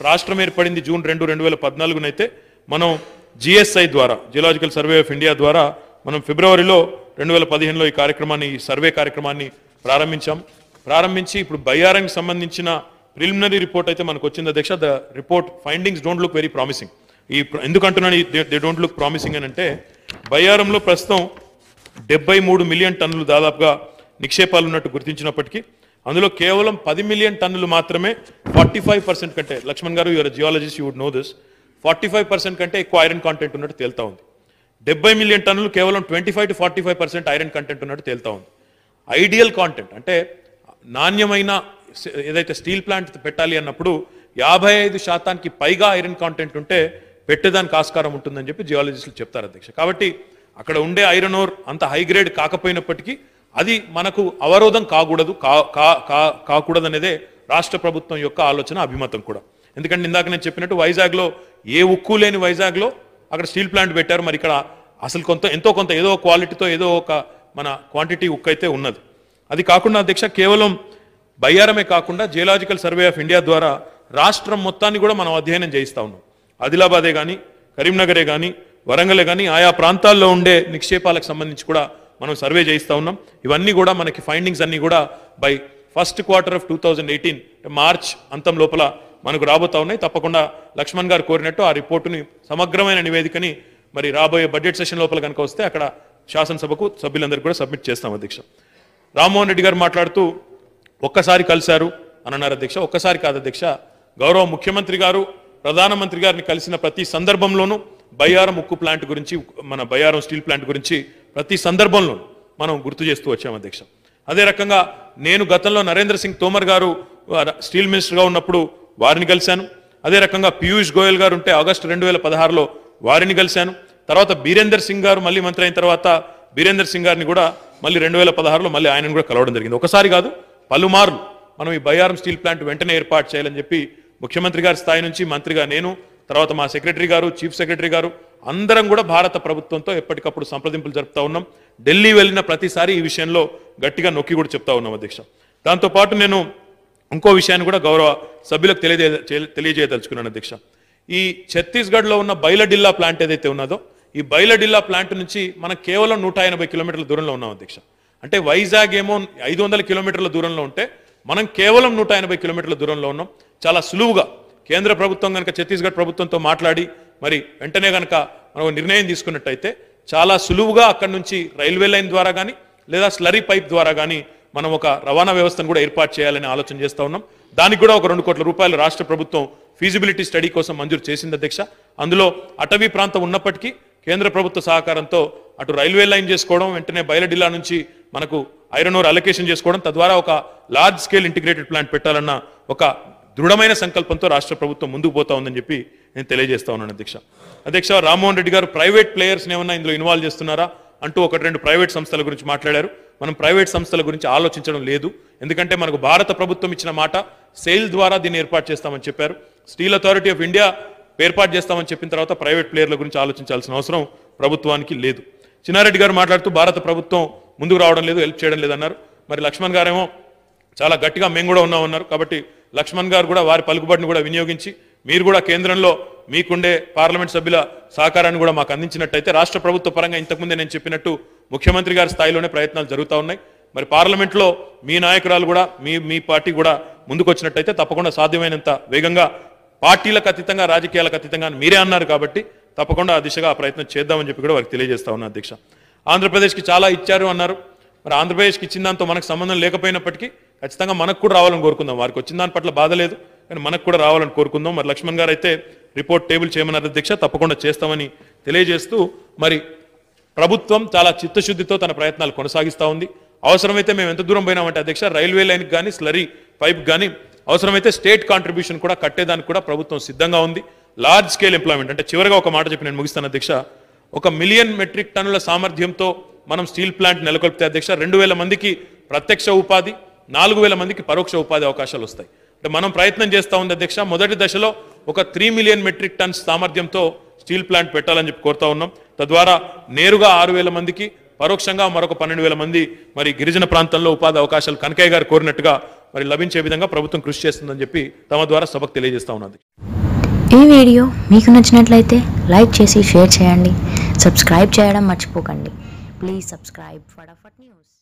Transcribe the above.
రాష్ట్రం ఏర్పడింది జూన్ రెండు రెండు వేల పద్నాలుగునైతే మనం జిఎస్ఐ ద్వారా జియోలాజికల్ సర్వే ఆఫ్ ఇండియా ద్వారా మనం ఫిబ్రవరిలో రెండు వేల పదిహేనులో ఈ కార్యక్రమాన్ని ఈ సర్వే కార్యక్రమాన్ని ప్రారంభించాం. ప్రారంభించి ఇప్పుడు బయ్యారంకి సంబంధించిన ప్రిలిమినరీ రిపోర్ట్ అయితే మనకు వచ్చింది. అధ్యక్ష the report findings don't look very promising ఈ ప్ర- ఎందుకంటున్నాను దే డోంట్ లుక్ ప్రామిసింగ్ అని అంటే బయ్యారంలో ప్రస్తుతం డెబ్బై మూడు మిలియన్ టన్నులు దాదాపుగా నిక్షేపాలు ఉన్నట్టు గుర్తించినప్పటికీ అందులో కేవలం పది మిలియన్ టన్నులు మాత్రమే ఫార్టీ ఫైవ్ పర్సెంట్ కంటే లక్ష్మణ్ గారు your geologist you would know this forty five percent కంటే ఎక్కువ ఐరన్ కాంటెంట్ ఉన్నట్టు తేలుతా ఉంది. డెబ్బై మిలియన్ టన్నులు కేవలం twenty five to forty five percent iron content ఉన్నట్టు తేలుతా ఉంది. ఐడియల్ కాంటెంట్ అంటే నాణ్యమైన ఏదైతే స్టీల్ ప్లాంట్ పెట్టాలి అన్నప్పుడు యాభై ఐదు శాతానికి పైగా ఐరన్ కాంటెంట్ ఉంటే పెట్టేదానికి ఆస్కారం ఉంటుందని చెప్పి జియాలజిస్టులు చెప్తారు అధ్యక్ష. కాబట్టి అక్కడ ఉండే ఐరన్ ఓర్ అంత హై గ్రేడ్ కాకపోయినప్పటికీ అది మనకు అవరోధం కాకూడదు కా కా- కా- కాకూడదు అనేదే రాష్ట్ర ప్రభుత్వం యొక్క ఆలోచన అభిమతం కూడా. ఎందుకంటే ఇందాక నేను చెప్పినట్టు వైజాగ్లో ఏ ఉక్కు లేని వైజాగ్లో అక్కడ స్టీల్ ప్లాంట్ పెట్టారు. మరి ఇక్కడ అసలు కొంత ఎంతో కొంత ఏదో ఒక క్వాలిటీతో ఏదో ఒక మన క్వాంటిటీ ఉక్కు అయితే ఉన్నది. అది కాకుండా అధ్యక్ష కేవలం బయ్యారమే కాకుండా జియోలాజికల్ సర్వే ఆఫ్ ఇండియా ద్వారా రాష్ట్రం మొత్తాన్ని కూడా మనం అధ్యయనం చేయిస్తా ఉన్నాం. ఆదిలాబాదే కానీ కరీంనగరే కానీ వరంగలే కానీ ఆయా ప్రాంతాల్లో ఉండే నిక్షేపాలకు సంబంధించి కూడా మనం సర్వే చేయిస్తూ ఉన్నాం. ఇవన్నీ కూడా మనకి ఫైండింగ్స్ అన్నీ కూడా by first quarter of two thousand eighteen March అంతం లోపల మనకు రాబోతా ఉన్నాయి. తప్పకుండా లక్ష్మణ్ గారు కోరినట్టు ఆ రిపోర్టుని సమగ్రమైన నివేదికని మరి రాబోయే బడ్జెట్ సెషన్ లోపల కనుక వస్తే అక్కడ శాసనసభకు సభ్యులందరికీ కూడా సబ్మిట్ చేస్తాం అధ్యక్ష. రామ్మోహన్ రెడ్డి గారు మాట్లాడుతూ ఒక్కసారి కలిశారు అని అన్నారు అధ్యక్ష. ఒక్కసారి కాదు అధ్యక్ష గౌరవ ముఖ్యమంత్రి గారు ప్రధానమంత్రి గారిని కలిసిన ప్రతి సందర్భంలోనూ బయ్యారం ఉక్కు ప్లాంట్ గురించి మన బయ్యారం స్టీల్ ప్లాంట్ గురించి ప్రతి సందర్భంలో మనం గుర్తు చేస్తూ వచ్చాం అధ్యక్ష. అదే రకంగా నేను గతంలో నరేంద్ర సింగ్ తోమర్ గారు స్టీల్ మినిస్టర్గా ఉన్నప్పుడు వారిని కలిశాను. అదే రకంగా పీయూష్ గోయల్ గారు ఉంటే ఆగస్టు రెండు వేల పదహారులో వారిని కలిశాను. తర్వాత బీరేందర్ సింగ్ గారు మళ్ళీ మంత్రి అయిన తర్వాత బీరేందర్ సింగ్ గారిని కూడా మళ్ళీ రెండు వేల పదహారులో మళ్ళీ ఆయనను కూడా కలవడం జరిగింది. ఒకసారి కాదు పలుమార్లు మనం ఈ బయ్యారం స్టీల్ ప్లాంట్ వెంటనే ఏర్పాటు చేయాలని చెప్పి ముఖ్యమంత్రి గారి స్థాయి నుంచి మంత్రిగా నేను తర్వాత మా సెక్రటరీ గారు చీఫ్ సెక్రటరీ గారు అందరం కూడా భారత ప్రభుత్వంతో ఎప్పటికప్పుడు సంప్రదింపులు జరుపుతూ ఉన్నాం. ఢిల్లీ వెళ్ళిన ప్రతిసారి ఈ విషయంలో గట్టిగా నొక్కి కూడా చెప్తా ఉన్నాం అధ్యక్ష. దాంతోపాటు నేను ఇంకో విషయాన్ని కూడా గౌరవ సభ్యులకు తెలియజే తెలియజేయదలుచుకున్నాను అధ్యక్ష. ఈ ఛత్తీస్గఢ్లో ఉన్న బైలడిల్లా ప్లాంట్ ఏదైతే ఉన్నదో ఈ బైలడిల్లా ప్లాంట్ నుంచి మనం కేవలం నూట ఎనభై కిలోమీటర్ల దూరంలో ఉన్నాం అధ్యక్ష. అంటే వైజాగ్ ఏమో ఐదు వందల కిలోమీటర్ల దూరంలో ఉంటే మనం కేవలం నూట ఎనభై కిలోమీటర్ల దూరంలో ఉన్నాం. చాలా సులువుగా కేంద్ర ప్రభుత్వం కనుక ఛత్తీస్గఢ్ ప్రభుత్వంతో మాట్లాడి మరి వెంటనే కనుక మనం నిర్ణయం తీసుకున్నట్టయితే చాలా సులువుగా అక్కడి నుంచి రైల్వే లైన్ ద్వారా కానీ లేదా స్లరీ పైప్ ద్వారా కానీ మనం ఒక రవాణా వ్యవస్థను కూడా ఏర్పాటు చేయాలని ఆలోచన చేస్తూ ఉన్నాం. దానికి కూడా ఒక రెండు కోట్ల రూపాయలు రాష్ట్ర ప్రభుత్వం ఫీజిబిలిటీ స్టడీ కోసం మంజూరు చేసింది అధ్యక్ష. అందులో అటవీ ప్రాంతం ఉన్నప్పటికీ కేంద్ర ప్రభుత్వ సహకారంతో అటు రైల్వే లైన్ చేసుకోవడం వెంటనే బయలడిల్లా నుంచి మనకు ఐరన్ ఓర్ అలొకేషన్ చేసుకోవడం తద్వారా ఒక లార్జ్ స్కేల్ ఇంటిగ్రేటెడ్ ప్లాంట్ పెట్టాలన్న ఒక దృఢమైన సంకల్పంతో రాష్ట్ర ప్రభుత్వం ముందుకు పోతా ఉందని చెప్పి నేను తెలియజేస్తా ఉన్నాను అధ్యక్ష. అధ్యక్ష రామ్మోహన్ రెడ్డి గారు ప్రైవేట్ ప్లేయర్స్ని ఏమన్నా ఇందులో ఇన్వాల్వ్ చేస్తున్నారా? అంటూ ఒకటి రెండు ప్రైవేట్ సంస్థల గురించి మాట్లాడారు. మనం ప్రైవేట్ సంస్థల గురించి ఆలోచించడం లేదు. ఎందుకంటే మనకు భారత ప్రభుత్వం ఇచ్చిన మాట సేల్ ద్వారా దీన్ని ఏర్పాటు చేస్తామని చెప్పారు. స్టీల్ అథారిటీ ఆఫ్ ఇండియా ఏర్పాటు చేస్తామని చెప్పిన తర్వాత ప్రైవేట్ ప్లేయర్ల గురించి ఆలోచించాల్సిన అవసరం ప్రభుత్వానికి లేదు. చిన్నారెడ్డి గారు మాట్లాడుతూ భారత ప్రభుత్వం ముందుకు రావడం లేదు హెల్ప్ చేయడం లేదన్నారు. మరి లక్ష్మణ్ గారేమో చాలా గట్టిగా మేము కూడా ఉన్నామన్నారు. కాబట్టి లక్ష్మణ్ గారు కూడా వారి పలుకుబడిని కూడా వినియోగించి మీరు కూడా కేంద్రంలో మీకుండే పార్లమెంట్ సభ్యుల సహకారాన్ని కూడా మాకు అందించినట్టయితే రాష్ట్ర ప్రభుత్వ పరంగా ఇంతకుముందే నేను చెప్పినట్టు ముఖ్యమంత్రి గారి స్థాయిలోనే ప్రయత్నాలు జరుగుతూ ఉన్నాయి. మరి పార్లమెంట్లో మీ నాయకురాలు కూడా మీ మీ పార్టీ కూడా ముందుకొచ్చినట్టయితే తప్పకుండా సాధ్యమైనంత వేగంగా పార్టీలకు అతీతంగా రాజకీయాలకు అతీతంగా అని మీరే అన్నారు కాబట్టి తప్పకుండా ఆ దిశగా ఆ ప్రయత్నం చేద్దామని చెప్పి కూడా వారికి తెలియజేస్తా ఉన్నా అధ్యక్ష. ఆంధ్రప్రదేశ్కి చాలా ఇచ్చారు అన్నారు. మరి ఆంధ్రప్రదేశ్కి ఇచ్చిన దాంతో మనకు సంబంధం లేకపోయినప్పటికీ ఖచ్చితంగా మనకు కూడా రావాలని కోరుకుందాం. వారికి వచ్చిన దాని పట్ల బాధ లేదు కానీ మనకు కూడా రావాలని కోరుకుందాం. మరి లక్ష్మణ్ గారు అయితే రిపోర్ట్ టేబుల్ చేయమన్నారు అధ్యక్ష తప్పకుండా చేస్తామని తెలియజేస్తూ మరి ప్రభుత్వం చాలా చిత్తశుద్ధితో తన ప్రయత్నాలు కొనసాగిస్తూ ఉంది. అవసరమైతే మేము ఎంత దూరం పోయినామంటే అధ్యక్ష రైల్వే లైన్కి కానీ స్లరీ పైప్ కానీ అవసరమైతే స్టేట్ కాంట్రిబ్యూషన్ కూడా కట్టేదానికి కూడా ప్రభుత్వం సిద్ధంగా ఉంది. లార్జ్ స్కేల్ ఎంప్లాయ్మెంట్ అంటే చివరిగా ఒక మాట చెప్పి నేను ముగిస్తాను అధ్యక్ష. ఒక మిలియన్ మెట్రిక్ టన్నుల సామర్థ్యంతో మనం స్టీల్ ప్లాంట్ నెలకొల్పితే అధ్యక్ష రెండు వేల మందికి ప్రత్యక్ష ఉపాధి నాలుగు వేల మందికి పరోక్ష ఉపాధి అవకాశాలు వస్తాయి. అంటే మనం ప్రయత్నం చేస్తా ఉంది అధ్యక్ష మొదటి దశలో ఒక త్రీ మిలియన్ మెట్రిక్ టన్స్ సామర్థ్యంతో స్టీల్ ప్లాంట్ పెట్టాలని చెప్పి కోరుతా ఉన్నాం. తద్వారా నేరుగా ఆరు వేల మందికి పరోక్షంగా మరొక పన్నెండు వేల మంది మరి గిరిజన ప్రాంతంలో ఉపాధి అవకాశాలు కనకయ్య గారు కోరినట్టుగా మరి లభించే విధంగా ప్రభుత్వం కృషి చేస్తుందని చెప్పి తమ ద్వారా సభకు తెలియజేస్తా ఉన్నది ఈ వీడియో మీకు నచ్చినట్లయితే లైక్ చేసి షేర్ చేయండి. సబ్స్క్రైబ్ చేయడం మర్చిపోకండి. Please subscribe Fatafat news.